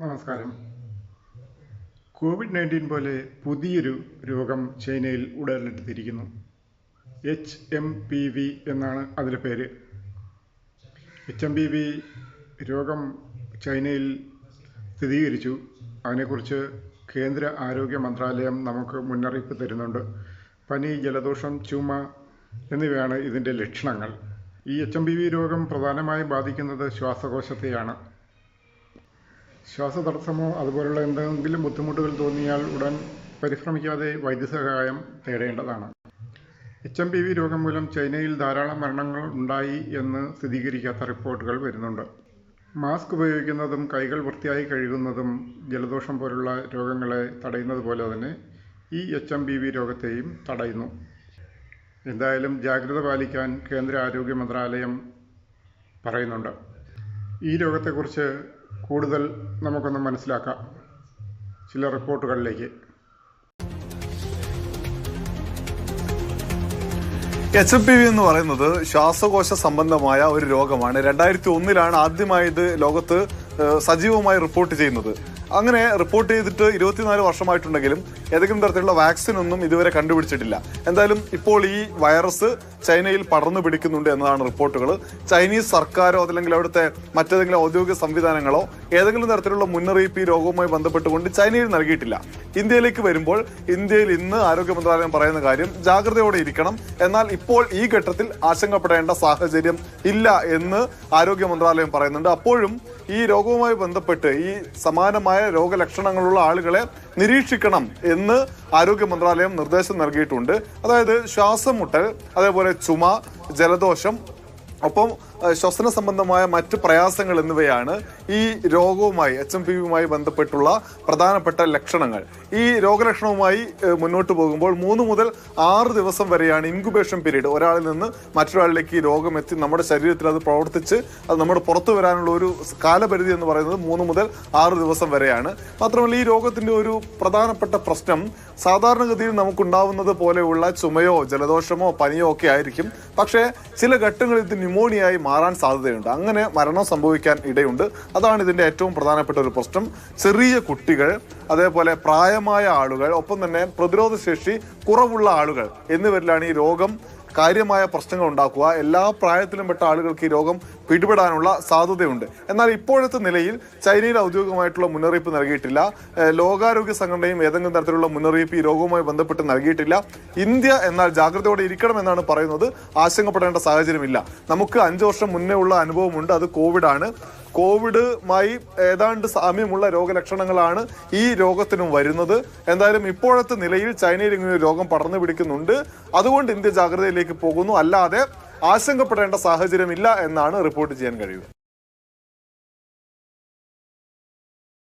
നമസ്കാരം. Covid nineteen പോലെ പുതിയൊരു രോഗം ചൈനയിൽ ഉടലെടുത്തിരിക്കുന്നു. എച്ച് എം പി വി എന്നാണ് അതിന്റെ പേര്. എച്ച് എം പി വി രോഗം ചൈനയിൽ സ്ഥിരീകരിച്ചു. അതിനെക്കുറിച്ച് കേന്ദ്ര ആരോഗ്യ മന്ത്രാലയം നമുക്ക് മുന്നറിയിപ്പ് തരുന്നുണ്ട്. പനി ജലദോഷം ചുമ എന്നിവയാണ് ഇതിന്റെ ലക്ഷണങ്ങൾ. ഈ എച്ച് എം പി വി രോഗം പ്രധാനമായും ബാധിക്കുന്നത് ശ്വാസകോശത്തെയാണ്. ശ്വാസതടസ്സമോ അതുപോലുള്ള എന്തെങ്കിലും ബുദ്ധിമുട്ടുകൾ തോന്നിയാൽ ഉടൻ പരിശ്രമിക്കാതെ വൈദ്യസഹായം തേടേണ്ടതാണ്. എച്ച് എം പി വി രോഗം മൂലം ചൈനയിൽ ധാരാളം മരണങ്ങൾ ഉണ്ടായി എന്ന് സ്ഥിരീകരിക്കാത്ത റിപ്പോർട്ടുകൾ വരുന്നുണ്ട്. മാസ്ക് ഉപയോഗിക്കുന്നതും കൈകൾ വൃത്തിയായി കഴുകുന്നതും ജലദോഷം പോലുള്ള രോഗങ്ങളെ തടയുന്നത് പോലെ തന്നെ ഈ എച്ച് എം പി വി രോഗത്തെയും തടയുന്നു. എന്തായാലും ജാഗ്രത പാലിക്കാൻ കേന്ദ്ര ആരോഗ്യ മന്ത്രാലയം പറയുന്നുണ്ട്. ഈ രോഗത്തെക്കുറിച്ച് കൂടുതൽ നമുക്കൊന്ന് മനസ്സിലാക്കാം ചില റിപ്പോർട്ടുകളിലേക്ക്. എച്ച് എം പി വി എന്ന് പറയുന്നത് ശ്വാസകോശ സംബന്ധമായ ഒരു രോഗമാണ്. രണ്ടായിരത്തി ഒന്നിലാണ് ആദ്യമായി ഇത് ലോകത്ത് സജീവമായി റിപ്പോർട്ട് ചെയ്യുന്നത്. അങ്ങനെ റിപ്പോർട്ട് ചെയ്തിട്ട് ഇരുപത്തിനാല് വർഷമായിട്ടുണ്ടെങ്കിലും ഏതെങ്കിലും തരത്തിലുള്ള വാക്സിൻ ഒന്നും ഇതുവരെ കണ്ടുപിടിച്ചിട്ടില്ല. എന്തായാലും ഇപ്പോൾ ഈ വൈറസ് ചൈനയിൽ പടർന്നു പിടിക്കുന്നുണ്ട് എന്നതാണ് റിപ്പോർട്ടുകൾ. ചൈനീസ് സർക്കാരോ അതല്ലെങ്കിൽ അവിടുത്തെ മറ്റേതെങ്കിലും ഔദ്യോഗിക സംവിധാനങ്ങളോ ഏതെങ്കിലും തരത്തിലുള്ള മുന്നറിയിപ്പ് ഈ രോഗവുമായി ബന്ധപ്പെട്ടുകൊണ്ട് ചൈനയിൽ നൽകിയിട്ടില്ല. ഇന്ത്യയിലേക്ക് വരുമ്പോൾ ഇന്ത്യയിൽ ഇന്ന് ആരോഗ്യ മന്ത്രാലയം പറയുന്ന കാര്യം ജാഗ്രതയോടെ ഇരിക്കണം. എന്നാൽ ഇപ്പോൾ ഈ ഘട്ടത്തിൽ ആശങ്കപ്പെടേണ്ട സാഹചര്യം ഇല്ല എന്ന് ആരോഗ്യ മന്ത്രാലയം പറയുന്നുണ്ട്. അപ്പോഴും ഈ രോഗവുമായി ബന്ധപ്പെട്ട് ഈ സമാനമായ രോഗലക്ഷണങ്ങളുള്ള ആളുകളെ നിരീക്ഷിക്കണം എന്ന് ആരോഗ്യ മന്ത്രാലയം നിർദ്ദേശം നൽകിയിട്ടുണ്ട്. അതായത് ശ്വാസം മുട്ടൽ അതേപോലെ ചുമ ജലദോഷം ഒപ്പം ശ്വസന സംബന്ധമായ മറ്റ് പ്രയാസങ്ങൾ എന്നിവയാണ് ഈ രോഗവുമായി എച്ച് എം പി വിയുമായി ബന്ധപ്പെട്ടുള്ള പ്രധാനപ്പെട്ട ലക്ഷണങ്ങൾ. ഈ രോഗലക്ഷണവുമായി മുന്നോട്ട് പോകുമ്പോൾ മൂന്ന് മുതൽ ആറ് ദിവസം വരെയാണ് ഇൻക്യുബേഷൻ പീരീഡ് ഒരാളിൽ നിന്ന് മറ്റൊരാളിലേക്ക് ഈ രോഗം എത്തി നമ്മുടെ ശരീരത്തിൽ അത് പ്രവർത്തിച്ച് അത് നമ്മുടെ പുറത്തു വരാനുള്ള ഒരു കാലപരിധി എന്ന് പറയുന്നത് മൂന്ന് മുതൽ ആറ് ദിവസം വരെയാണ്. മാത്രമല്ല ഈ രോഗത്തിന്റെ ഒരു പ്രധാനപ്പെട്ട പ്രശ്നം സാധാരണഗതിയിൽ നമുക്കുണ്ടാവുന്നത് പോലെയുള്ള ചുമയോ ജലദോഷമോ പനിയോ ഒക്കെ ആയിരിക്കും. പക്ഷേ ചില ഘട്ടങ്ങളിൽ ഇത് ന്യൂമോണിയായി മാറാൻ സാധ്യതയുണ്ട്. അങ്ങനെ മരണം സംഭവിക്കാൻ ഇടയുണ്ട്. അതാണ് ഇതിന്റെ ഏറ്റവും പ്രധാനപ്പെട്ട ഒരു പ്രശ്നം. ചെറിയ കുട്ടികൾ അതേപോലെ പ്രായമായ ആളുകൾ ഒപ്പം തന്നെ പ്രതിരോധശേഷി കുറവുള്ള ആളുകൾ എന്നിവരിലാണ് ഈ രോഗം കാര്യമായ പ്രശ്നങ്ങൾ ഉണ്ടാക്കുക. എല്ലാ പ്രായത്തിലും പെട്ട ആളുകൾക്ക് ഈ രോഗം പിടിപെടാനുള്ള സാധ്യതയുണ്ട്. എന്നാൽ ഇപ്പോഴത്തെ നിലയിൽ ചൈനയിൽ ഔദ്യോഗികമായിട്ടുള്ള മുന്നറിയിപ്പ് നൽകിയിട്ടില്ല. ലോകാരോഗ്യ സംഘടനയും ഏതെങ്കിലും തരത്തിലുള്ള മുന്നറിയിപ്പ് ഈ രോഗവുമായി ബന്ധപ്പെട്ട് നൽകിയിട്ടില്ല. ഇന്ത്യ എന്നാൽ ജാഗ്രതയോടെ ഇരിക്കണമെന്നാണ് പറയുന്നത്. ആശങ്കപ്പെടേണ്ട സാഹചര്യമില്ല. നമുക്ക് അഞ്ചു വർഷം മുന്നേ ഉള്ള അനുഭവമുണ്ട്. അത് കോവിഡാണ്. കോവിഡുമായി ഏതാണ്ട് സാമ്യമുള്ള രോഗലക്ഷണങ്ങളാണ് ഈ രോഗത്തിനും വരുന്നത്. എന്തായാലും ഇപ്പോഴത്തെ നിലയിൽ ചൈനയിൽ ഇങ്ങനെ രോഗം പടർന്നു പിടിക്കുന്നുണ്ട്. അതുകൊണ്ട് ഇന്ത്യ ജാഗ്രതയിലേക്ക് പോകുന്നു. അല്ലാതെ ആശങ്കപ്പെടേണ്ട സാഹചര്യമില്ല എന്നാണ് റിപ്പോർട്ട് ചെയ്യാൻ കഴിയുക.